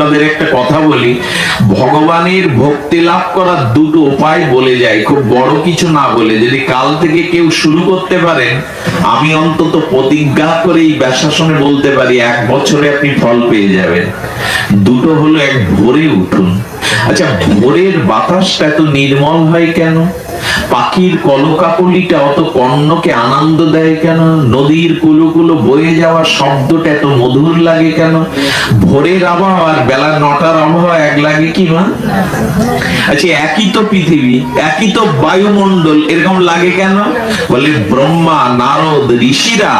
আপনাদের একটা কথা বলি, ভগবানের ভক্তি লাভ করার দুটো উপায় বলে যায় খুব বড় কিছু না বলে। যদি কাল থেকে কেউ শুরু করতে পারেন, আমি অন্তত প্রতিজ্ঞা করে এই ব্যাশাসনে বলতে পারি, এক বছরে আপনি ফল পেয়ে যাবেন। দুটো হলো এক ভোরে উঠুন। আচ্ছা ভোরের বাতাসটা এত নির্মল হয় কেন? পাখির কলকাকলিটা অত কর্ণকে আনন্দ দেয় কেন? নদীর কুলো কুলো বয়ে যাওয়া শব্দটা এত মধুর লাগে কেন? ভোরের আবহাওয়া আর বেলা নটার আবহাওয়া এক লাগে কি, মা? আচ্ছা একই তো পৃথিবী, একই তো বায়ুমণ্ডল, এরকম লাগে কেন? বলে, ব্রহ্মা, নারদ, ঋষিরা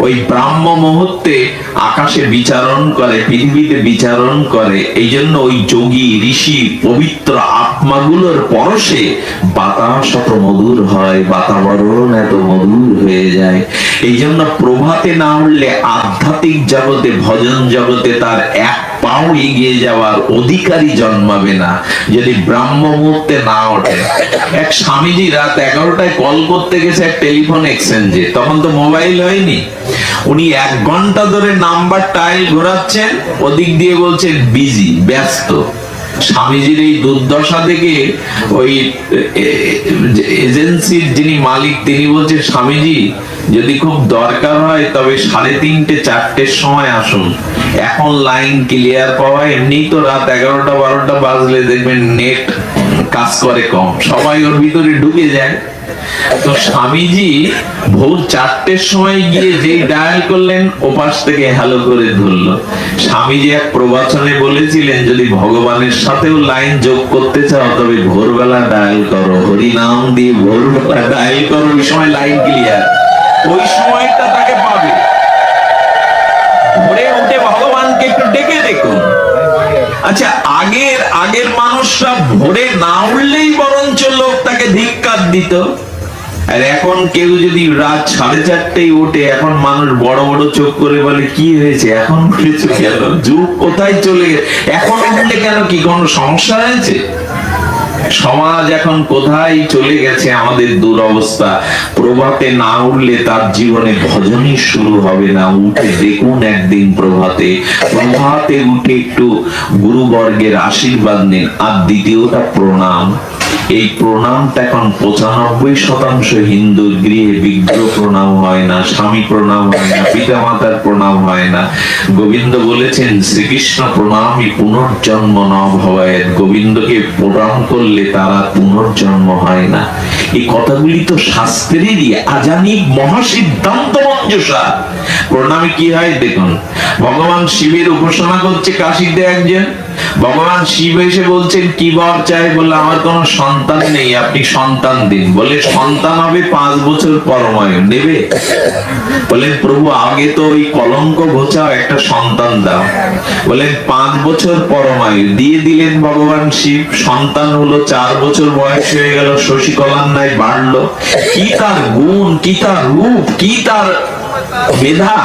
ওই ব্রাহ্ম মুহূর্তে আকাশে বিচারণ করে, পৃথিবীতে বিচারণ করে এই জন্য ওই যোগী, ঋষি পবিত্র আত্মাগুলোর পরশে বাতাস এত মধুর হয় বাতাবরণ এত মধুর হয়ে যায়। এই জন্য প্রভাতে না উঠলে আধ্যাত্মিক জগতে, ভজন জগতে তার এক পাও এগিয়ে যাওয়ার অধিকারী জন্মাবে না। যদি ব্রাহ্ম মুহূর্তে না ওঠে, এক স্বামীজি রাত এগারোটায় কল করতে গেছে এক টেলিফোন এক্সচেঞ্জে। তখন তো মোবাইল হয়নি। উনি এক ঘণ্টা ধরে নাম্বার টাইল ঘোরাচ্ছেন, ওদিক দিয়ে বলছেন, বিজি, ব্যস্ত। স্বামীজির এই দুর্দশা থেকে ওই এজেন্সির যিনি মালিক, তিনি বলছে স্বামীজি, যদি খুব দরকার হয়, তবে সাড়ে তিনটে, চারটের সময় আসুন। এখন লাইন ক্লিয়ার পাওয়া এমনি তো রাত এগারোটা, বারোটা বাজলে দেখবেন নেট কাজ করে কম। সবাই ওর ভিতরে ঢুকে যায়। তো স্বামীজি ভোর চারটের সময় গিয়ে যেই ডায়াল করলেন, ওপাশ থেকে হ্যালো করে ধরলো। স্বামীজি এক প্রবচনে বলেছিলেন, যদি ভগবানের সাথেও লাইন যোগ করতে চাও, তবে ভোরবেলা ডায়াল করো। হরি নাম দিয়ে ভোরবেলা ডায়াল করো। ওই সময় লাইন ক্লিয়ার। ওই সময়টা তাকে পাবে। ভোরে উঠে ভগবানকে একটু ডেকে দেখুন। আচ্ছা আগের আগের মানুষরা ভোরে না উঠলেই বরঞ্চ লোক তাকে ধিক্কার দিত। আর এখন কেউ যদি রাত সাড়ে চারটেই ওঠে, এখন মানুষ বড় বড় চোখ করে বলে, কি হয়েছে? এখন যুগ কোথায় চলে এখন উঠলে কেন কি? কোনো সমস্যা হয়েছে? সমাজ এখন কোথায় চলে গেছে? আমাদের দুরবস্থা। প্রভাতে না উঠলে তার জীবনে ভজনই শুরু হবে না। উঠে দেখুন একদিন প্রভাতে। প্রভাতে উঠে একটু গুরুবর্গের আশীর্বাদ নিন। আর দ্বিতীয়টা প্রণাম। এই প্রণামটা এখন পঁচানব্বই শতাংশ হিন্দু গৃহে বিগ্রহ প্রণাম হয় না, স্বামী প্রণাম হয় না পিতা মাতার প্রণাম হয় না। গোবিন্দ বলেছেন, শ্রীকৃষ্ণ প্রণামই পুনর্জন্ম ন ভবায়েত গোবিন্দকে প্রণাম করলে তারা পুনর্জন্ম হয় না। এই কথাগুলি তো শাস্ত্রেরই। আজানি মহাসিদ্ধান্ত মঞ্জুষা। প্রণামে কি হয় দেখুন, ভগবান শিবের উপাসনা করছে কাশীতে একজন। ভগবান শিব এসে বলছেন, কি বর চাই? বলে আমার কোনো সন্তান নেই, আপনি সন্তান দিন। বলে সন্তান হবে পাঁচ বছর পরমায়ু, নেবে? বলেন প্রভু, আগে তো ওই কলঙ্ক ঘোচাও, একটা সন্তান দাও। বলেন পাঁচ বছর পরমায়ু, দিয়ে দিলেন ভগবান শিব, সন্তান হলো, চার বছর বয়স হয়ে গেল, শশী কলান্নায় বাড়লো। কি তার গুণ, কি তার রূপ, কি তার মেধা?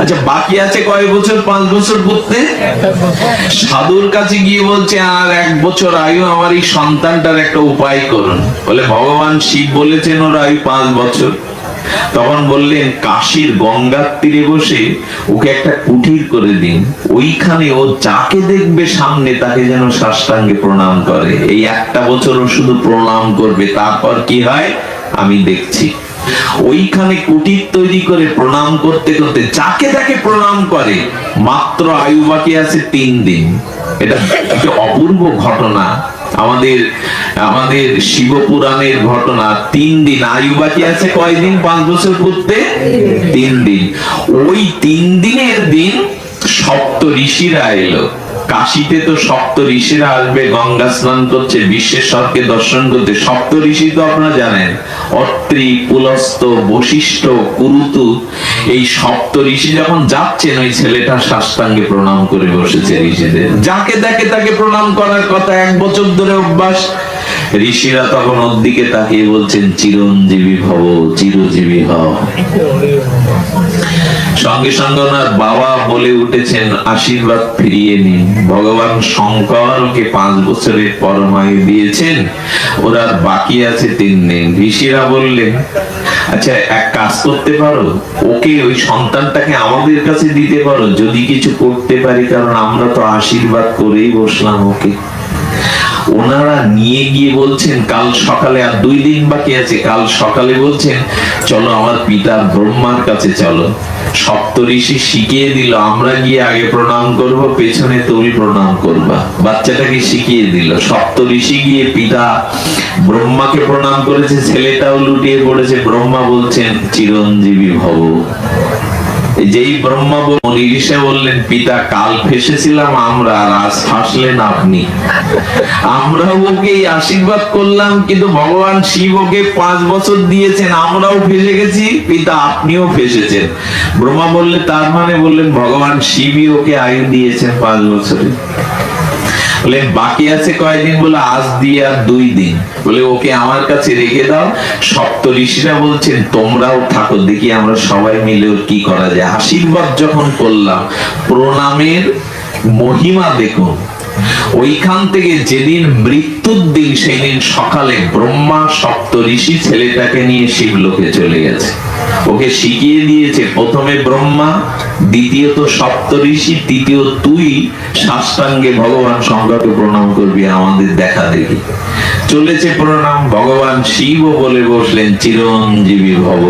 আচ্ছা বাকি আছে কয় বছর? পাঁচ বছর করতে সাধুর কাছে গিয়ে বলছে, আর এক বছর আয়ু আমার এই সন্তানটার একটা উপায় করুন। বলে, ভগবান শিব বলেছেন ওর আয়ু পাঁচ বছর। তখন বললেন, কাশীর গঙ্গার তীরে বসে ওকে একটা কুঠির করে দিন। ওইখানে ও যাকে দেখবে সামনে তাকে যেন সাষ্টাঙ্গে প্রণাম করে। এই একটা বছর ও শুধু প্রণাম করবে, তারপর কি হয়? আমি দেখছি। ওইখানে কুটির তৈরি করে প্রণাম করতে করতে, যাকে তাকে প্রণাম করে, মাত্র আয়ু বাকি আছে তিন দিন। এটা একটা অপূর্ব ঘটনা। আমাদের আমাদের শিবপুরাণের ঘটনা, তিন দিন। আয়ু বাকি আছে কয়দিন পাঁচ বছর করতে তিন দিন। ওই তিন দিনের দিন সপ্ত ঋষিরা এলো। কাশিতে তো সপ্ত ঋষিরা আসবে, গঙ্গা স্নান করছে, বিশ্বেশ্বরকে দর্শন করতে। সপ্ত ঋষি তো আপনারা জানেন, অত্রি, পুলস্ত, বশিষ্ঠ, কুরুতু। এই সপ্ত ঋষি যখন যাচ্ছেন, ওই ছেলেটা সাষ্টাঙ্গে প্রণাম করে বসেছে ঋষিদের। যাকে দেখে তাকে প্রণাম করার কথা এক বছর ধরে অভ্যাস। ঋষিরা তখন ওর দিকে তাকিয়ে বলছেন, চিরঞ্জীবী ভব, চিরজীবী হও সঙ্গে সঙ্গে ওনার বাবা বলে উঠেছেন, আশীর্বাদ ফিরিয়ে নিন। ভগবান শঙ্করকে পাঁচ বছরের পরমায়ু দিয়েছেন, ওরা বাকি আছে তিন দিন ঋষিরা বললেন আচ্ছা এক কাজ করতে পারো, ওকে ওই সন্তানটাকে আমাদের কাছে দিতে পারো, যদি কিছু করতে পারি, কারণ আমরা তো আশীর্বাদ করেই বসলাম ওকে। ওনারা নিয়ে গিয়ে বলছেন, কাল সকালে আর দুই দিন বাকি আছে, কাল সকালে বলছেন, চলো আমার পিতা ব্রহ্মার কাছে চলো। সপ্ত ঋষি শিখিয়ে দিল, আমরা গিয়ে আগে প্রণাম করব, পেছনে তুমি প্রণাম করবা। বাচ্চাটাকে শিখিয়ে দিল। সপ্ত ঋষি গিয়ে পিতা ব্রহ্মাকে প্রণাম করেছে, ছেলেটাও লুটিয়ে পড়েছে। ব্রহ্মা বলছেন, চিরঞ্জীবী ভব। যেই ব্রহ্মা বল- এসে বললেন, পিতা, কাল ফেসেছিলাম আমরা আর আজ ফাঁসলেন আপনি। আমরাও ওকে আশীর্বাদ করলাম, কিন্তু ভগবান শিব ওকে পাঁচ বছর দিয়েছেন। আমরাও ফেসে গেছি, পিতা, আপনিও ফেসেছেন। ব্রহ্মা বললে, তার মানে বললেন, ভগবান শিবই ওকে আয়ু দিয়েছেন পাঁচ বছরে। বলে, বাকি আছে কয়দিন? বলে, আজ দিয়ে আর দুই দিন। বলে, ওকে আমার কাছে রেখে দাও। সপ্ত ঋষিরা বলছেন, তোমরাও থাকো, দেখি আমরা সবাই মিলে ওর কি করা যায়? আশীর্বাদ যখন করলাম, প্রণামের মহিমা দেখুন। ওইখান থেকে যেদিন মৃত্যুর দিন সেই দিন সকালে ব্রহ্মা সপ্ত ঋষি ছেলেটাকে নিয়ে শিবলোকে চলে গেছে। ওকে শিখিয়ে দিয়েছে, প্রথমে ব্রহ্মা, দ্বিতীয়ত সপ্ত ঋষি তৃতীয় তুই, সাষ্টাঙ্গে ভগবান শঙ্করকে প্রণাম করবি, আমাদের দেখা দেখি। চলেছে প্রণাম, ভগবান শিব বলে বসলেন, চিরঞ্জীবী ভব।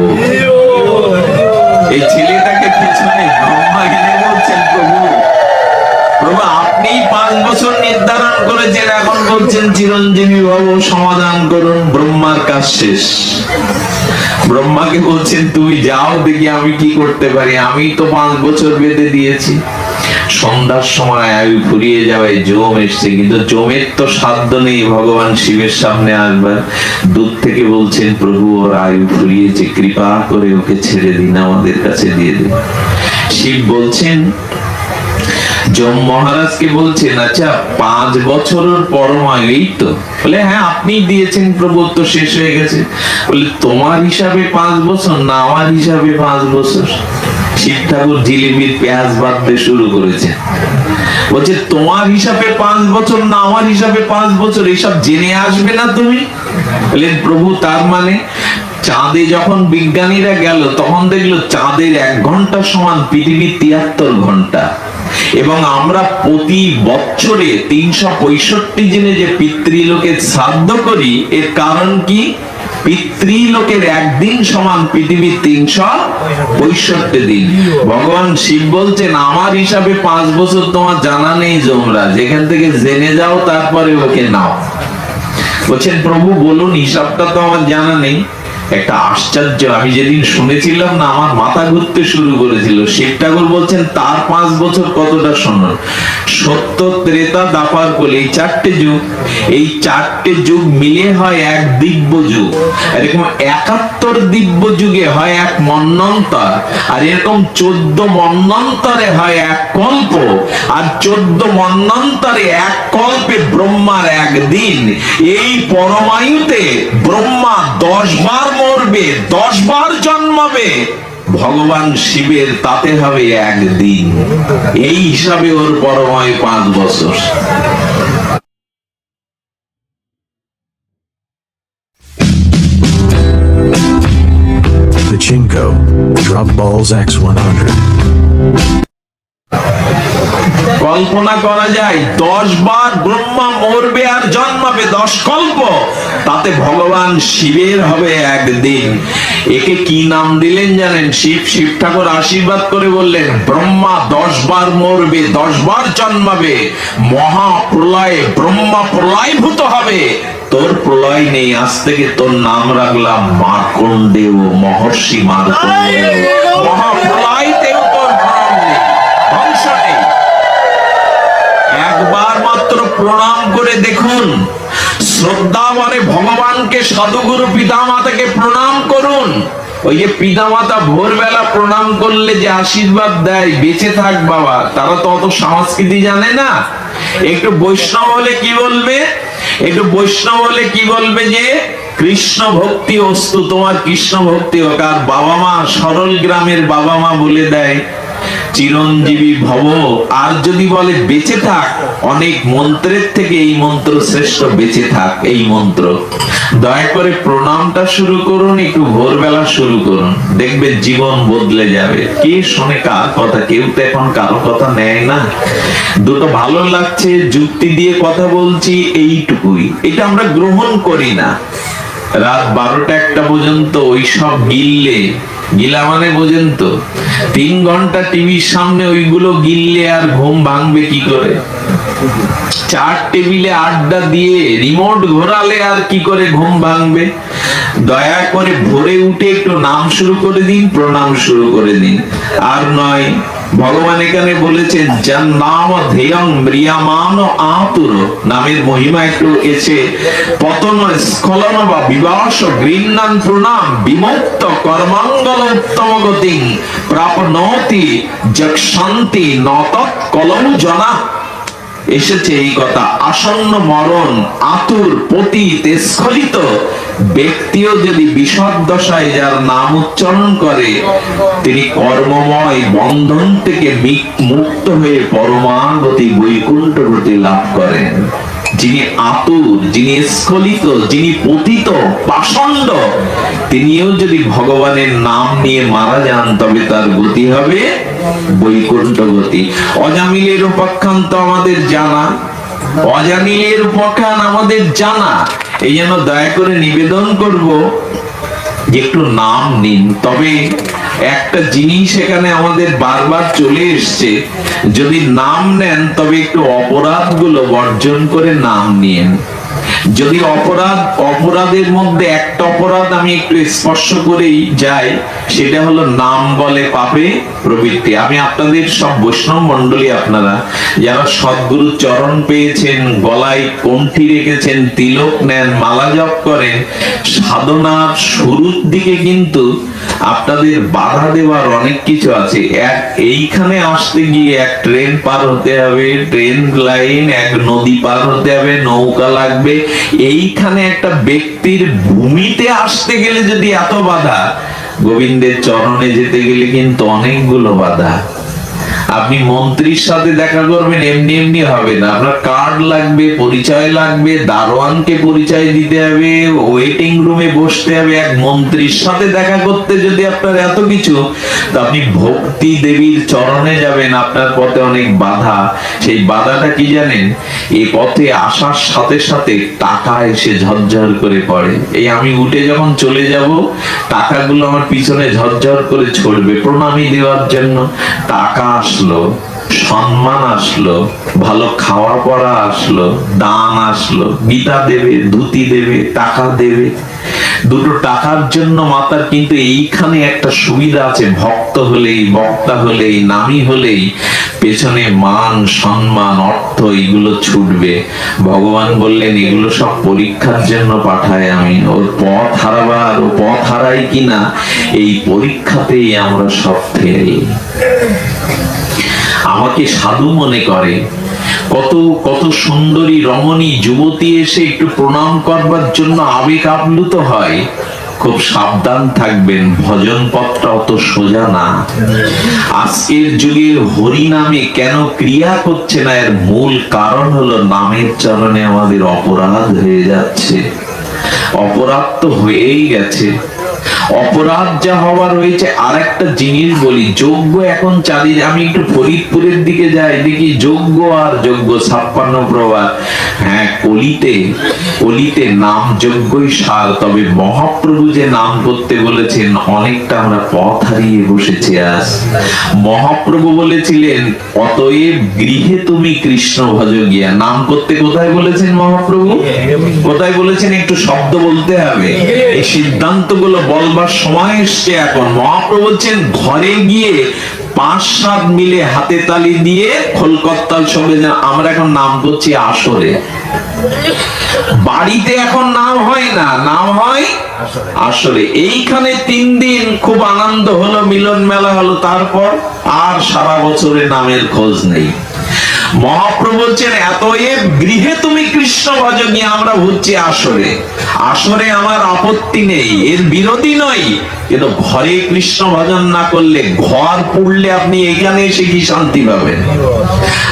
এই ছেলেটাকে পিছনে ব্রহ্মা বলছেন প্রভু আপনি পাঁচ বছর নির্ধারণ করেছেন, এখন বলছেন, চিরঞ্জীবী ভব সমাধান করুন, ব্রহ্মার কাজ শেষ। ব্রহ্মাকে বলছেন, তুমি যাও, দেখি আমি কি করতে পারি। আমি তো পাঁচ বছর বেঁধে দিয়েছি। সন্ধ্যার সময় আয়ু ফুরিয়ে যাওয়ায় জম এসছে, কিন্তু জমের তো সাধ্য নেই ভগবান শিবের সামনে আসবার। দূর থেকে বলছেন, প্রভু, ওর আয়ু ফুরিয়েছে, কৃপা করে ওকে ছেড়ে দিন, আমাদের কাছে দিয়ে দিন। শিব বলছেন মহারাজকে বলছেন আচ্ছা পাঁচ বছরের এই তো। বলে হ্যাঁ আপনি দিয়েছেন শেষ হয়ে গেছে। বলে, তোমার হিসাবে পাঁচ বছর, না আমার হিসাবে পাঁচ বছর? শিব ঠাকুর জিলিপির পেঁয়াজ বাঁধতে শুরু করেছে বলছে, তোমার হিসাবে পাঁচ বছর, না আমার হিসাবে পাঁচ বছর, এসব জেনে আসবে না তুমি? বললেন প্রভু, তার মানে চাঁদে যখন বিজ্ঞানীরা গেল, তখন দেখল চাঁদের এক ঘণ্টা সমান পৃথিবীর তিয়াত্তর ঘণ্টা। এবং আমরা প্রতি বছরে তিনশো পঁয়ষট্টি দিনে যে পিতৃলোকে শ্রাদ্ধ করি, এর কারণ কি? পিতৃলোকের একদিন সমান পৃথিবীর তিনশো পঁয়ষট্টি দিন। ভগবান শিব বলছেন, আমার হিসাবে পাঁচ বছর তোমার জানা নেই জমরা যেখান থেকে জেনে যাও, তারপরে ওকে নাও। বলছেন, প্রভু, বলুন, হিসাবটা তো আমার জানা নেই। একটা আশ্চর্য, আমি যেদিন শুনেছিলাম না, আমার মাথা ঘুরতে শুরু করেছিল। শিব ঠাকুর বলছেন, তার পাঁচ বছর কতটা শুনুন সত্য ত্রেতা দাপার কোল, এই চারটে যুগ, এই চারটে যুগ মিলে হয় এক দিব্য যুগ। এরকম একাত্তর দিব্য যুগে হয় এক মন্নন্তর, আর এরকম চোদ্দ মন্নন্তরে হয় এক কল্প, আর চোদ্দ মন্নন্তরে এক কল্পে ব্রহ্মার একদিন। এই পরমায়ুতে ব্রহ্মা দশ বার মরবে, দশ বার জন্মাবে, ভগবান শিবের তাতে হবে একদিন এই হিসাবে ওর পরময় পাঁচ বছর Pachinko. Drop balls X100. কল্পনা করা যায়, দশ বার ব্রহ্মা মরবে আর জন্মাবে দশ কল্প। তাতে ভগবান শিবের হবে একদিন। একে কি নাম দিলেন জানেন? শিব শিব ঠাকুর আশীর্বাদ করে বললেন, ব্রহ্মা দশ বার মরবে, দশ বার জন্মাবে। মহা প্রলয়ে, ব্রহ্মা প্রলয়ভূত হবে। তোর প্রলয় নেই, আজ থেকে তোর নাম রাখলাম মার্কণ্ডেয় মহর্ষি মার্কণ্ডেয়। মহা প্রলয়তেও তোর ভরণ নেই ধ্বংস নেই একবার মাত্র প্রণাম করে দেখুন। শ্রদ্ধা মানে ভগবানকে সাধুগুরু পিতামাতাকে প্রণাম করুন। ওই যে পিতামাতা ভোরবেলা প্রণাম করলে যে আশীর্বাদ দেয়, বেঁচে থাক বাবা। তারা তো অত সংস্কৃতি জানে না। একটু বৈষ্ণব হলে কি বলবে? একটু বৈষ্ণব হলে কি বলবে যে, কৃষ্ণ ভক্তি অস্তু, তোমার কৃষ্ণ ভক্তি হোক। আর বাবা মা সরল গ্রামের বাবা মা বলে দেয় চিরঞ্জীবী ভব। আর যদি বলে বেঁচে থাক, অনেক মন্ত্রের থেকে এই মন্ত্র শ্রেষ্ঠ, বেঁচে থাক এই মন্ত্র। দয়া করে প্রণামটা শুরু করুন, একটু ভোরবেলা শুরু করুন। দেখবেন জীবন বদলে যাবে। কে শোনে কার কথা? কেউ তো এখন কারও কথা নেয় না। দুটো ভালো লাগছে, যুক্তি দিয়ে কথা বলছি, এইটুকুই। এটা আমরা গ্রহণ করি না। রাত বারোটা একটা পর্যন্ত ওই সব গিললে গিলা মানে বোঝেন তো। তিন ঘণ্টা টিভির সামনে ওইগুলো গিললে আর ঘুম ভাঙবে কি করে? চার টেবিলে আড্ডা দিয়ে রিমোট ঘোরালে আর কি করে ঘুম ভাঙবে? দয়া করে ভোরে উঠে একটু নাম শুরু করে দিন, প্রণাম শুরু করে দিন। আর নয় ভগবান এখানে বলেছেন যার নাম ধেয়ং ম্রিয়ামান আতুর নামের মহিমা একটু এসে, পতন স্খলন বা বিবাস গৃহ্ণান প্রণাম বিমুক্ত কর্মাঙ্গল উত্তম গতি প্রাপনতি শান্তি নত কলম জনা। এসেছে এই কথা, আসন্ন মরণ আতুর পতিত স্খলিত ব্যক্তিও যদি বিষদ দশায় যার নাম উচ্চারণ করে, তিনি কর্মময় বন্ধন থেকে মুক্ত হয়ে পরমাগতি বৈকুণ্ঠ গতি লাভ করেন। যিনি আতুর, যিনি স্খলিত, যিনি পতিত, পাষণ্ড, তিনিও যদি ভগবানের নাম নিয়ে মারা যান, তবে তার গতি হবে বৈকুণ্ঠ গতি। অজামিলের উপাখ্যান তো আমাদের জানা। অজামিলের উপাখ্যান আমাদের জানা। এই জন্য দয়া করে নিবেদন করব যে একটু নাম নিন। তবে একটা জিনিস এখানে আমাদের বারবার চলে এসছে। যদি নাম নেন, তবে একটু অপরাধগুলো বর্জন করে নাম নিন। যদি অপরাধ, অপরাধের মধ্যে একটা অপরাধ আমি একটু স্পর্শ করেই যাই, সেটা হলো নাম বলে পাপে প্রবৃত্তি। আমি আপনাদের সব বৈষ্ণব মন্ডলী আপনারা, যারা সদ্গুরু চরণ পেয়েছেন, গলায় কণ্ঠি রেখেছেন, তিলক নেন, মালা জপ করেন, সাধনার শুরুর দিকে কিন্তু আপনাদের বাধা দেওয়ার অনেক কিছু আছে। এক এইখানে আসতে গিয়ে এক ট্রেন পার হতে হবে, ট্রেন লাইন, এক নদী পার হতে হবে, নৌকা লাগবে। এইখানে একটা ব্যক্তির ভূমিতে আসতে গেলে যদি এত বাধা, গোবিন্দের চরণে যেতে গেলে কিন্তু অনেকগুলো বাধা। আপনি মন্ত্রীর সাথে দেখা করবেন, এমনি এমনি হবে না। আপনার কার্ড লাগবে, পরিচয় লাগবে, দারোয়ানকে পরিচয় দিতে হবে ওয়েটিং রুমে বসতে হবে। এক মন্ত্রীর সাথে দেখা করতে যদি আপনার এত কিছু, তো আপনি ভক্তি দেবীর চরণে যাবেন, আপনার পথে অনেক বাধা। সেই বাধাটা কি জানেন? এই পথে আসার সাথে সাথে টাকা এসে ঝরঝর করে পড়ে। এই আমি উঠে যখন চলে যাব, টাকাগুলো আমার পিছনে ঝরঝর করে ছড়বে। প্রণামী দেওয়ার জন্য টাকা আসলো, সম্মান আসলো, ভালো খাওয়া পড়া আসলো, দান আসলো, গীতা দেবে, ধুতি দেবে, টাকা দেবে। দুটো টাকার জন্য মাতার কিন্তু এইখানে একটা সুবিধা আছে, ভক্ত হলেই, বক্তা হলেই, নামি হলেই, পেছনে মান, সম্মান, অর্থ এগুলো ছুটবে। ভগবান বললেন, এগুলো সব পরীক্ষার জন্য পাঠায় আমি। ওর পথ হারাবার ও পথ হারাই কিনা, এই পরীক্ষাতেই আমরা সব ফেল। আমাকে সাধু মনে করে। কত কত সুন্দরী রমণী যুবতী এসে একটু প্রণাম করবার জন্য আবেগ আপ্লুত হয়। খুব সাবধান থাকবেন ভজন পথটা অত সোজা না। আজকের যুগে হরি নামে কেন ক্রিয়া করছে না, এর মূল কারণ হলো নামের চরণে আমাদের অপরাধ হয়ে যাচ্ছে। অপরাধ তো হয়েই গেছে। অপরাধ যা হওয়ার হয়েছে আর একটা জিনিস বলি যোগ্য এখন চালিয়ে আমি একটু ফরিদপুরের দিকে যাই দেখি যোগ্য আর যোগ্য ছাপ্পান্ন প্রবার হ্যাঁ কলিতে কলিতে নাম যোগ্যই সার তবে মহাপ্রভু যে নাম করতে বলেছেন অনেকটা আমরা পথ হারিয়ে বসেছি আজ মহাপ্রভু বলেছিলেন অতএব গৃহে তুমি কৃষ্ণ ভজ গিয়া নাম করতে কোথায় বলেছেন মহাপ্রভু কোথায় বলেছেন একটু শব্দ বলতে হবে এই সিদ্ধান্ত সিদ্ধান্তগুলো বলবার সময় এসছে এখন। মহাপ্রভু বলছেন ঘরে গিয়ে পাঁচ সাত মিলে হাতে তালি দিয়ে খোলকত্তাল সঙ্গে আমরা এখন নাম করছি আসরে। বাড়িতে এখন নাম হয় না, নাম হয় আসলে এইখানে তিন দিন খুব আনন্দ হলো, মিলন মেলা হলো, তারপর আর সারা বছরে নামের খোঁজ নেই। মহাপ্রভু বলছেন এতএব গৃহে তুমি কৃষ্ণ ভজনী, আমরা হচ্ছে আসরে। আসরে আমার আপত্তি নেই, এর বিরোধী নই। কিন্তু ঘরে কৃষ্ণ ভজন না করলে, ঘর পুড়লে আপনি এখানে এসে কি শান্তি পাবেন?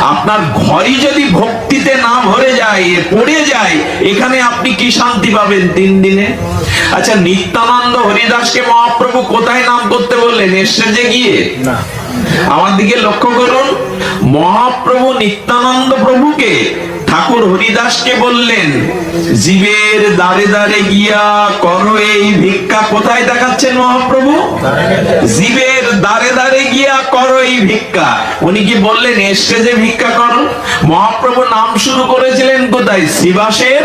আপনার ঘরই যদি ভক্তিতে না ভরে যায় পড়ে যায়, এখানে আপনি কি শান্তি পাবেন তিন দিনে? আচ্ছা নিত্যানন্দ হরিদাসকে মহাপ্রভু কোথায় নাম করতে বললেন? এসে গিয়ে আমার দিকে লক্ষ্য করুন। মহাপ্রভু নিত্যানন্দ প্রভুকে ঠাকুর হরিদাসকে বললেন জীবের দারে দারে গিয়া কর এই ভিক্ষা। কোথায় দেখাচ্ছেন মহাপ্রভু? জীবের দাঁড়ে দাঁড়ে গিয়া করো এই ভিক্ষা। উনি কি বললেন এসে যে ভিক্ষা করো? মহাপ্রভু নাম শুরু করেছিলেন কোথায়? শিবাসের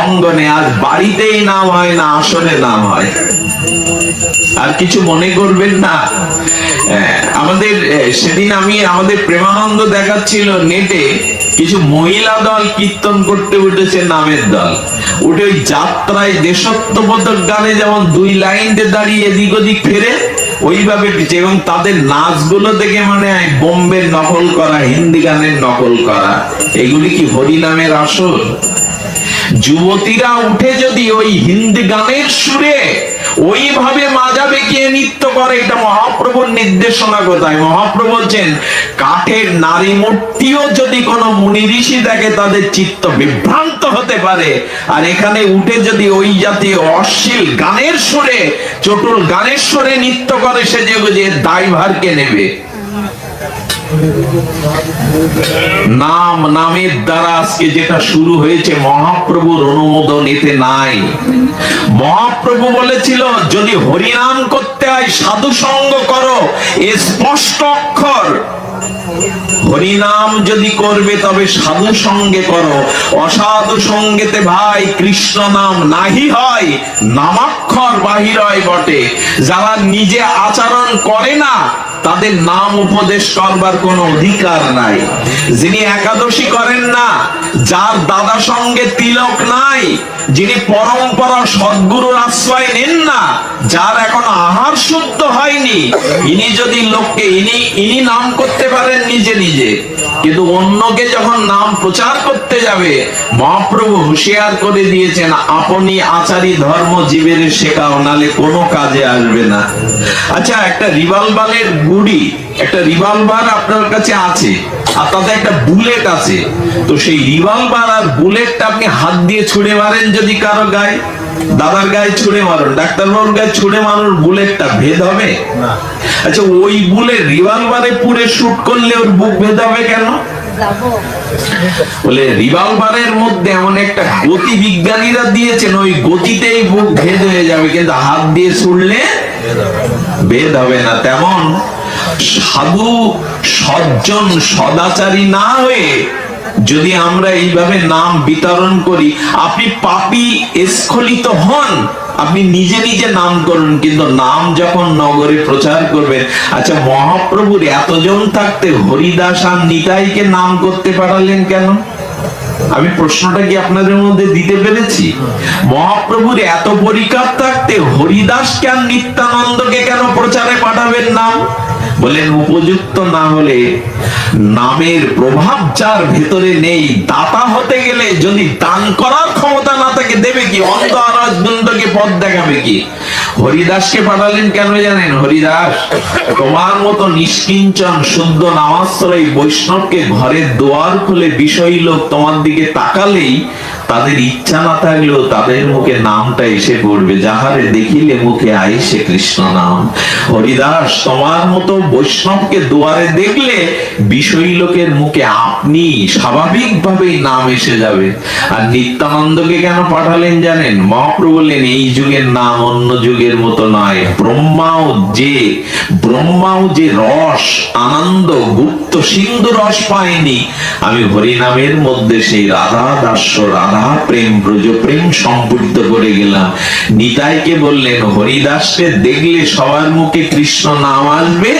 অঙ্গনে। আজ বাড়িতেই নাম হয় না আসলে নাম হয়। আর কিছু মনে করবেন না। আমাদের সেদিন আমি আমাদের প্রেমানন্দ দেখাচ্ছিল নেটে, কিছু মহিলা দল কীর্তন করতে উঠেছে নামের দল। উঠে ওই যাত্রায় দেশত্ববোধক গানে যেমন দুই লাইনতে দাঁড়িয়ে এদিক ওদিক ফেরে ওইভাবে এবং তাদের নাচগুলো দেখে মানে বোম্বের নকল করা, হিন্দি গানের নকল করা, এগুলি কি হরিনামের আসর যুবতীরা উঠে যদি ওই হিন্দি গানের সুরে ওইভাবে মাজা বেঁকিয়ে নৃত্য করে, এটা মহাপ্রভুর নির্দেশনা কোথায়? মহাপ্রভু বলছেন, কাঠের নারী মূর্তিও যদি কোনো মুনি ঋষি দেখে, তাদের চিত্ত বিভ্রান্ত হতে পারে। আর এখানে উঠে যদি ওই জাতীয় অশ্লীল গানের সুরে, চটুল গানের সুরে নৃত্য করে সে যে যে দায়ভার কে নেবে। নাম নামের দ্বারা আজকে যেটা শুরু হয়েছে, মহাপ্রভুর অনুমোদন এতে নাই। মহাপ্রভু বলেছিল, যদি হরিনাম করতে হয়, সাধু সঙ্গ করো, এ স্পষ্ট অক্ষর। হরিনাম যদি করবে, তবে সাধু সঙ্গে করো। অসাধু সঙ্গেতে ভাই, কৃষ্ণ নাম নাহি হয়, নামাক্ষর বাহির হয় বটে। যারা নিজে আচরণ করে না তাদের নাম উপদেশ করবার কোনো অধিকার নাই। যিনি একাদশী করেন না, যার দাদা সঙ্গে তিলক নাই, যিনি পরম্পরা সদ্গুরুর আশ্রয় নেন না, যার এখন আহার শুদ্ধ হয়নি, ইনি যদি লোককে ইনি ইনি নাম করতে পারেন নিজে নিজে, কিন্তু অন্যকে যখন নাম প্রচার করতে যাবে, মহাপ্রভু হুঁশিয়ার করে দিয়েছেন, আপনি আচারী ধর্ম জীবের শেখাও নালে কোনো কাজে আসবে না। আচ্ছা একটা রিভলভারের গুড়ি একটা রিভলভার আপনার কাছে আছে আর তাতে একটা বুলেট আছে। তো সেই রিভলভার আর বুলেটটা আপনি হাত দিয়ে ছুঁড়ে মারেন যদি কারও গায়ে দাদার গায়ে ছুঁড়ে মারুন ডাক্তার বাবুর গায়ে ছুঁড়ে মারুন বুলেটটা ভেদ হবে? আচ্ছা ওই বুলেট রিভলভারে পুরে শুট করলে ওর বুক ভেদ হবে কেন? বলে রিভলভারের মধ্যে এমন একটা গতি বিজ্ঞানীরা দিয়েছেন ওই গতিতেই বুক ভেদ হয়ে যাবে কিন্তু হাত দিয়ে ছুড়লে ভেদ হবে না। তেমন সাধু সজ্জন সদাচারী না হয়ে যদি আমরা এইভাবে নাম বিতরণ করি, আপনি পাপি স্খলিত হন, আপনি নিজে নিজে নাম করুন, কিন্তু নাম যখন নগরে প্রচার করবেন আচ্ছা মহাপ্রভুর এতজন থাকতে হরিদাস আর নিতাইকে নাম করতে পারালেন কেন? আমি প্রশ্নটা কি আপনাদের মধ্যে দিতে পেরেছি? মহাপ্রভুর এত পরিকার থাকতে হরিদাসকে আর নিত্যানন্দকে কেন প্রচারে পাঠাবেন নাম? বলেন, উপযুক্ত না হলে নামের প্রভাব যার ভেতরে নেই, দাতা হতে গেলে যদি দান করার ক্ষমতা না থাকে, দেবে কি? অন্ধ আর অন্ধকে পথ দেখাবে কি? হরিদাসকে পাঠালেন কেন জানেন? হরিদাস, তোমার মতো নিষ্কিঞ্চন, শুদ্ধ নামাশ্রয় বৈষ্ণবকে ঘরের দোয়ার খুলে বিষয়ী লোক তোমার দিকে তাকালেই তাদের ইচ্ছা না থাকলেও তাদের মুখে নামটা এসে পড়বে। যাহারে দেখিলে মুখে আইসে কৃষ্ণ নাম। হরিদাস, তোমার মতো বৈষ্ণবকে দুয়ারে দেখলে বিষয়ী লোকের মুখে আপনি স্বাভাবিকভাবেই নাম এসে যাবে। আর নিত্যানন্দকে কেন পাঠালেন জানেন? মহাপ্রভু বললেন, এই যুগের নাম অন্য যুগের মতো নয়। ব্রহ্মাও যে ব্রহ্মাও যে রস, আনন্দ, গুপ্ত সিন্ধু রস পায়নি, আমি হরিনামের মধ্যে সেই রাধা দাস্য রাধা প্রেম ব্রজ প্রেম সম্পূর্ণ করে গেলাম। নিতাইকে বললেন, হরিদাসকে দেখলে সবার মুখে কৃষ্ণ নাম আসবে,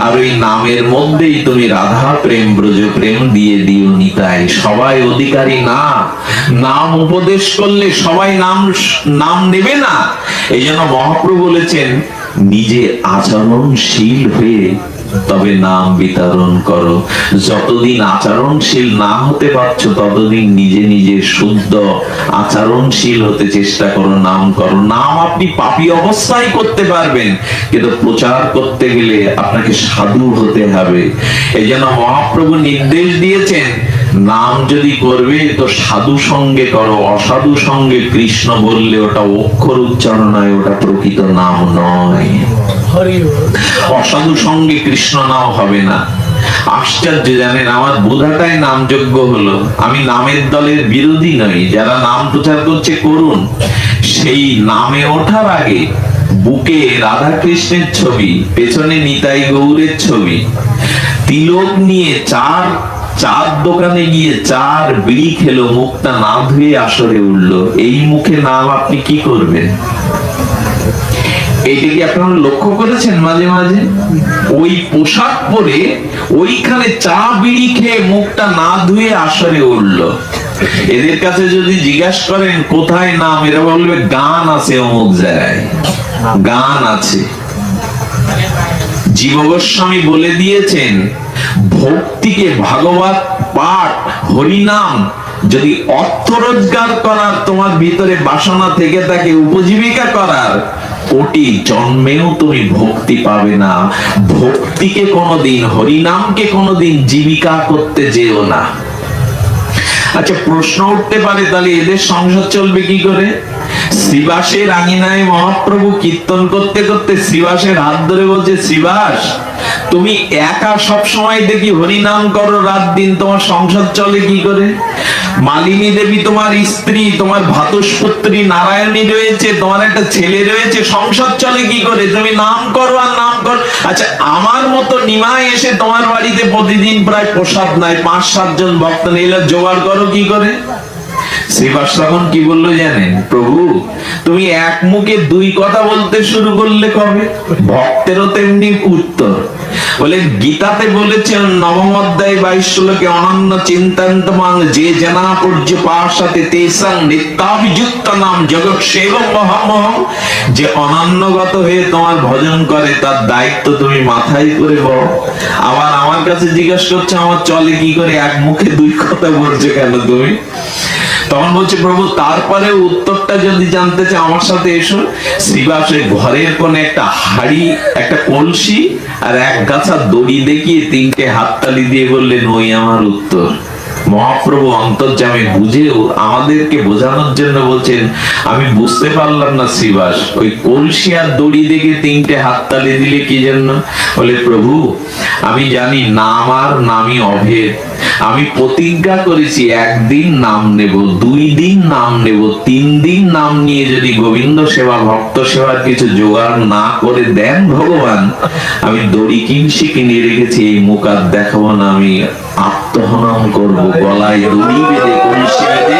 আর ওই নামের মধ্যেই তুমি রাধা প্রেম ব্রজ প্রেম দিয়ে দিও নিতাই। সবাই অধিকারী না। নাম উপদেশ করলে সবাই নাম নাম নেবে না। এই জন্য মহাপ্রভু বলেছেন, নিজে আচরণশীল হয়ে তবে নাম বিতরণ করো। যতদিন আচরণশীল না হতে পারছ, ততদিন নিজে নিজে শুদ্ধ, আচরণশীল হতে চেষ্টা করো, নাম করো। নাম আপনি পাপি অবস্থায় করতে পারবেন, কিন্তু প্রচার করতে গেলে আপনাকে সাধু হতে হবে। এই জন্য মহাপ্রভু নির্দেশ দিয়েছেন নাম যদি করবে তো সাধু সঙ্গে করো অসাধু সঙ্গে কৃষ্ণ বললে ওটা অক্ষর উচ্চারণ নয় ওটা প্রকৃত নাম নয়। অসাধু সঙ্গে কৃষ্ণ নাম হবে না। আশ্চর্য জানেন আমার বোধাটাই নামযোগ্য হলো। আমি নামের দলের বিরোধী নই যারা নাম প্রচার করছে করুন। সেই নামে ওঠার আগে বুকে রাধা কৃষ্ণের ছবি পেছনে নিতাই গৌরের ছবি। তিলক নিয়ে চার চার দোকানে গিয়ে চার বিড়ি খেলো, মুখটা না ধুয়ে আসরে উঠল। এই মুখে নাম আপনি কি করবেন? এটা কি আপনারা লক্ষ্য করেছেন মাঝে মাঝে? ওই পোশাক পরে ওইখানে চা বিড়ি খেয়ে মুখটা না ধুয়ে আসরে উঠল। এদের কাছে যদি জিজ্ঞাসা করেন, কোথায় নাম? এরা বলবে, গান আছে অমুক জায়গায়। গান আছে। জীব গোস্বামী বলে দিয়েছেন, ভক্তিকে ভাগবত পাঠ, হরিনাম, যদি অর্থ রোজগার করার তোমার ভিতরে বাসনা থেকে থাকে, উপজীবিকা করার কোটি জন্মেও তুমি ভক্তি পাবে না। ভক্তিকে কোনোদিন, হরিনামকে কোনোদিন জীবিকা করতে যেও না। আচ্ছা প্রশ্ন উঠতে পারে, তাহলে এদের সংসার চলবে কি করে? শ্রীবাসের আঙিনায় মহাপ্রভু কীর্তন করতে করতে শ্রীবাসের হাত ধরে বলছে, শ্রীবাস, তুমি একা সব সময় দেখি হরিনাম করো, রাত দিন তোমার সংসার চলে কি করে? মালিনী দেবী তোমার স্ত্রী, তোমার ভাতুষপুত্রী নারায়ণী রয়েছে, তোমার একটা ছেলে রয়েছে, সংসার চলে কি করে? তুমি নাম করো আর নাম করো। আচ্ছা আমার মতো নিমায় এসে তোমার বাড়িতে প্রতিদিন প্রায় প্রসাদ নাই পাঁচ সাতজন ভক্ত নিলে জোগাড় করো কি করে? শ্রীবাস তখন কি বলল জানেন? প্রভু, তুমি এক মুখে দুই কথা বলতে শুরু করলে কবে? ভক্তেরও তেমনি উত্তর। বলে গীতাতে বলেছেন, নবম অধ্যায় বাইশ অনন্য চিন্তান্তমাং যে জানা তেসাং নিত্যাভিযুক্ত নাম জগৎ মহামহম যে অনন্যগত হয়ে তোমার ভজন করে, তার দায়িত্ব তুমি মাথায় করে বড়। আবার আমার কাছে জিজ্ঞাসা করছে, আমার চলে কি করে? এক মুখে দুই কথা বলছো কেন তুমি? তখন বলছে, প্রভু, তারপরে উত্তরটা যদি জানতে চাও, আমার সাথে এসো। শ্রীবাসের ঘরের কোন একটা হাড়ি, একটা কলসি আর এক গাছা দড়ি দেখিয়ে তিনটে হাততালি দিয়ে বললেন, ওই আমার উত্তর। মহাপ্রভু অন্তর্জামে বুঝেও আমাদেরকে বোঝানোর জন্য বলছেন, আমি বুঝতে পারলাম না শ্রীবাস ওই কলসি আর দড়ি দেখে তিনটে হাততালি দিলে কি জন্য? বলে, প্রভু, আমি জানি নাম আর নামই অভেদ। আমি প্রতিজ্ঞা করেছি, একদিন নাম নেব দুই দিন নাম নেব তিন দিন নাম নিয়ে যদি গোবিন্দ সেবা, ভক্ত সেবার কিছু জোগাড় না করে দেন ভগবান, আমি দড়ি কিনছি কিনে রেখেছি, এই মুখ আর দেখাবো না, আমি আত্মহনন করব, গলায় দড়ি বেঁধে কলসি বেঁধে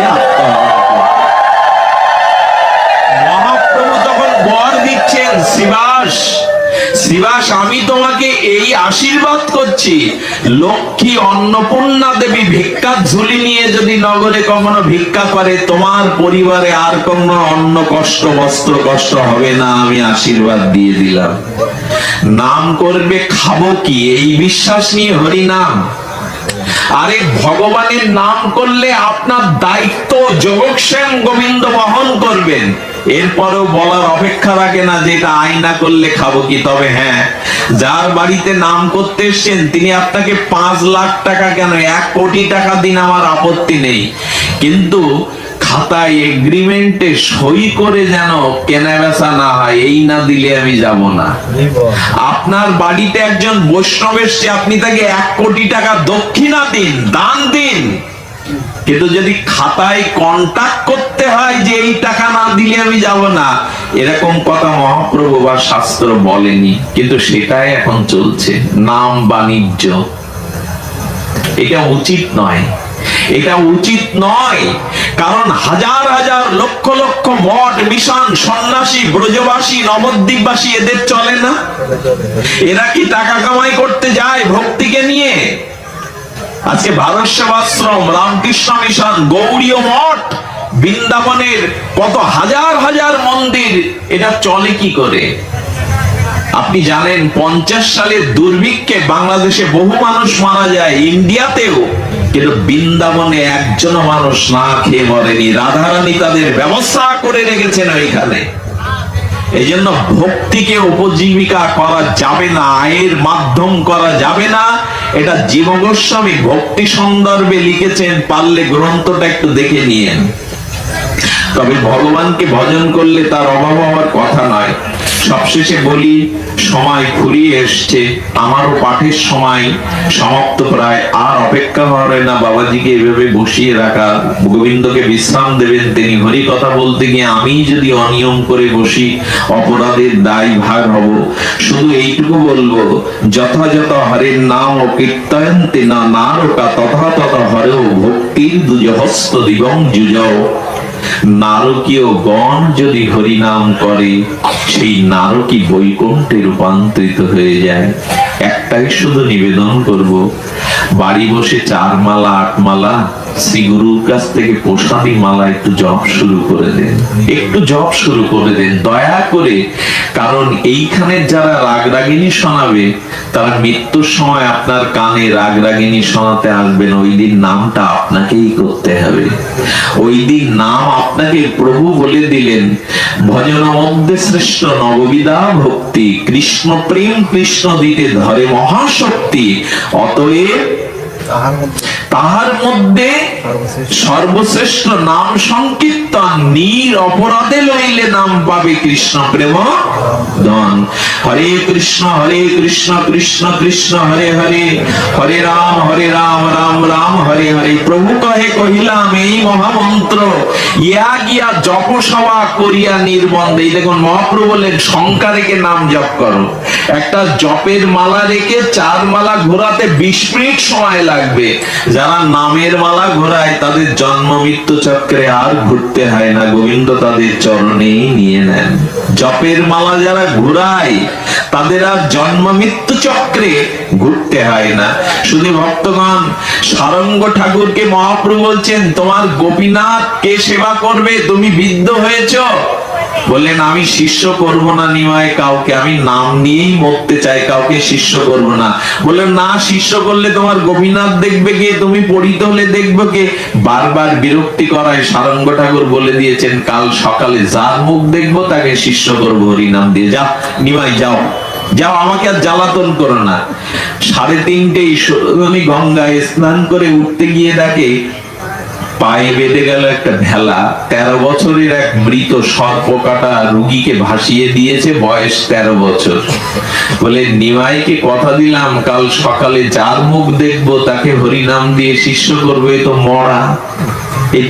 মহাপ্রভু শিবাস শিবাস আমি তোমাকে এই আশীর্বাদ করছি। লক্ষ্মী অন্নপূর্ণা দেবী ভিক্ষা ঝুলি নিয়ে যদি নগরে কখনো ভিক্ষা করে, তোমার পরিবারে আর কোনো অন্ন কষ্ট, বস্ত্র কষ্ট হবে না, আমি আশীর্বাদ দিয়ে দিলাম। নাম করবে খাব কি? এই বিশ্বাস নিয়ে হরি নাম। আরে ভগবানের নাম করলে আপনার দায়িত্ব যোগক্ষেম গোবিন্দ বহন করবেন। এরপরেও বলার অপেক্ষা রাখে না যে এটা আয়না করলে খাব কি? তবে হ্যাঁ যার বাড়িতে নাম করতে এসছেন, তিনি আপনাকে পাঁচ লাখ টাকা কেন? এক কোটি টাকা দিন আমার আপত্তি নেই। কিন্তু খাতায় এগ্রিমেন্টে সই করে যেন কেনা বেচা না হয়, এই না দিলে আমি যাব না। আপনার বাড়িতে একজন বৈষ্ণব এসছে, আপনি তাকে এক কোটি টাকা দক্ষিণা দিন, দান দিন। কিন্তু যদি খাতায় কন্টাক্ট করতে হয় যে এই টাকা না দিলে আমি যাব না, এরকম কথা মহাপ্রভু বা শাস্ত্র বলেনি। কিন্তু সেটাই এখন চলছে, নাম বাণিজ্য। এটা উচিত নয়। এটা উচিত নয়, কারণ হাজার হাজার লক্ষ লক্ষ মঠ, মিশন, সন্ন্যাসী, ব্রজবাসী, নবদ্বীপবাসী এদের চলে না। এরা কি টাকা কামাই করতে যায় ভক্তিকে নিয়ে? আজকে ভারত সেবাশ্রম রামকৃষ্ণ মিশন, গৌরীয় মঠ, বৃন্দাবনের কত হাজার হাজার মন্দির, এটা চলে কি করে? আপনি জানেন, পঞ্চাশ সালের দুর্ভিক্ষে বাংলাদেশে বহু মানুষ মারা যায়, ইন্ডিয়াতেও। কিন্তু বৃন্দাবনে একজনও মানুষ না খেয়ে মরেনি। রাধারানী তাদের ব্যবস্থা করে রেখেছেন ওইখানে। এই জন্য ভক্তিকে উপজীবিকা করা যাবে না, আয়ের মাধ্যম করা যাবে না। এটা জীব গোস্বামী ভক্তি সন্দর্ভে লিখেছেন, পারলে গ্রন্থটা একটু দেখে নিয়েন। তবে ভগবানকে ভজন করলে তার অভাব হওয়ার কথা নয়। সবশেষে বলি, সময় ফুরিয়ে এসছে। আমারও পাঠের সময় সমাপ্ত প্রায়। আর অপেক্ষা হয় না বাবাজিকে এভাবে বসিয়ে রাখা। গোবিন্দকে বিশ্রাম দেবেন তিনি। হরি কথা বলতে গিয়ে আমি যদি অনিয়ম করে বসি, অপরাধের দায় ভাগ হব। শুধু এইটুকু বলব, যথাযথ হরের নাম ও কীর্তয়ন্তে না নারকা তথা তথা হরেও ভক্তির দুজহস্ত দিবং যুজও। নারকীয় গণ যদি হরিনাম করে, সেই নারকী বৈকুণ্ঠে রূপান্তরিত হয়ে যায়। একটাই শুধু নিবেদন করব, বাড়ি বসে চার মালা আট মালা শ্রী গুরুর কাছ থেকে প্রসাদী মালা একটু জপ শুরু করে দেন। একটু জপ শুরু করে দেন। দয়া করে, কারণ যারা রাগ রাগিনী শোনাবে, তারা মৃত্যুর সময় আপনার কানে রাগ রাগিনী শোনাতে আসবেন ওই দিন নামটা আপনাকেই করতে হবে। ওই দিন নাম আপনাকে প্রভু বলে দিলেন, ভজন মধ্যে শ্রেষ্ঠ নববিদা ভক্তি, কৃষ্ণ প্রেম কৃষ্ণ দিতে ধরে মহাশক্তি, অতএব তাহার মধ্যে। সর্বশ্রেষ্ঠ। নাম সংকীর্তন নির অপরাধে লইলে নাম পাবে কৃষ্ণ প্রেম দন হরে কৃষ্ণ হরে কৃষ্ণ কৃষ্ণ কৃষ্ণ হরে হরে। হরে রাম হরে রাম রাম রাম হরে হরে। প্রভু কহে কহিলাম এই মহামন্ত্র ইয়া গিয়া জপ সভা করিয়া নির্বন্ধে। এই দেখুন মহাপ্রভু বলেন শঙ্কা রেখে নাম জপ করো। একটা জপের মালা রেখে চার মালা ঘোরাতে বিশ মিনিট সময় লাগবে যারা নামের মালা ঘোরায়, তাদের জন্ম মৃত্যু চক্রে আর ঘুরতে হয় না। গোবিন্দ তাদের চরণেই নিয়ে নেন। জপের মালা যারা ঘুরায়, তাদের আর জন্ম মৃত্যু চক্রে ঘুরতে হয় না। শুধু ভক্তগণ, সারঙ্গ ঠাকুরকে মহাপ্রভু বলছেন, তোমার গোপীনাথ কে সেবা করবে? তুমি বিদ্ধ হয়েছো। বললেন, আমি শিষ্য করব না নিমায় কাউকে। আমি নাম নিয়েই মরতে চাই, কাউকে শিষ্য করব না। বললেন, না, শিষ্য করলে তোমার গোপীনাথ দেখবে কে? তুমি পড়িতে হলে দেখবে কে? বারবার বিরক্তি করায় সারঙ্গ ঠাকুর বলে দিয়েছেন, কাল সকালে যার মুখ দেখব, তাকে শিষ্য করব। হরিনাম দিয়ে যাও নিমাই যাও। যাও, আমাকে আর জ্বালাতন করো না। সাড়ে তিনটে ঈশ্বরী গঙ্গায় স্নান করে উঠতে গিয়ে দেখে পায়ে বেঁধে গেল একটা ভেলা। তেরো বছরের এক মৃত সর্প কাটা রুগীকে ভাসিয়ে দিয়েছে বয়স তেরো বছর। বলে, নিমাইকে কথা দিলাম, কাল সকালে যার মুখ দেখব তাকে হরিনাম দিয়ে শিষ্য করবে তো মরা।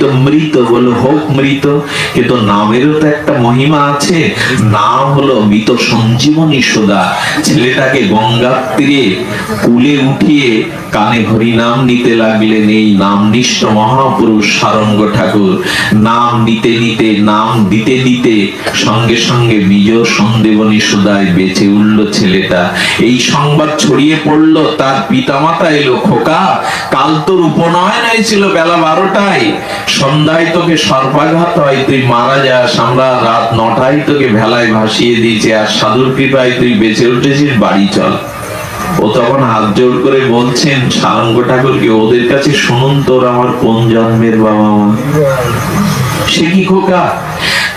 তো মৃত বলো হোক মৃত, কিন্তু নামেরও তো একটা মহিমা আছে। নাম হলো মৃত সঞ্জীবনী সুদা। ছেলেটাকে গঙ্গার তীরে কুলে উঠিয়ে কানে হরিনাম নিতে লাগলেন এই নাম নিষ্ঠ মহাপুরুষ সারঙ্গ ঠাকুর। নাম নিতে নিতে, নাম দিতে দিতে সঙ্গে সঙ্গে বিজয় সন্দেবনী সুদায় বেঁচে উঠল ছেলেটা। এই সংবাদ ছড়িয়ে পড়ল, তার পিতামাতা এলো খোকা। কাল তোর উপনয়ন হয়েছিল বেলা বারোটায়। সন্ধ্যায় তোকে সর্পাঘাত হয়, তুই মারা যাস। আমরা রাত নটায় তোকে ভেলায় ভাসিয়ে দিয়েছি, আর সাধুর কৃপায় তুই বেঁচে উঠেছিস, বাড়ি চল। ও তখন হাত জোর করে বলছেন, সারঙ্গ ঠাকুরকে, ওদের কাছে শুনুন তোর আমার কোন জন্মের বাবা মা? সে কি খোকা?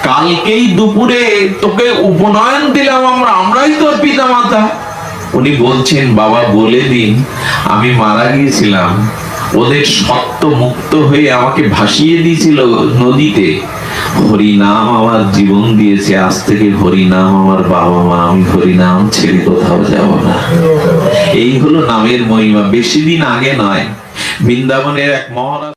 কালকেই দুপুরে তোকে উপনয়ন দিলাম আমরা, আমরাই তোর পিতা মাতা উনি বলছেন, বাবা, বলে দিন, আমি মারা গিয়েছিলাম ওদের সত্য মুক্ত হয়ে আমাকে ভাসিয়ে দিয়েছিল নদীতে। হরিনাম আমার জীবন দিয়েছে, আজ থেকে হরিনাম আমার বাবা মা, আমি হরিনাম ছেড়ে কোথাও যাব না। এই হলো নামের মহিমা, বেশি দিন আগে নয়, বৃন্দাবনের এক মহারাজ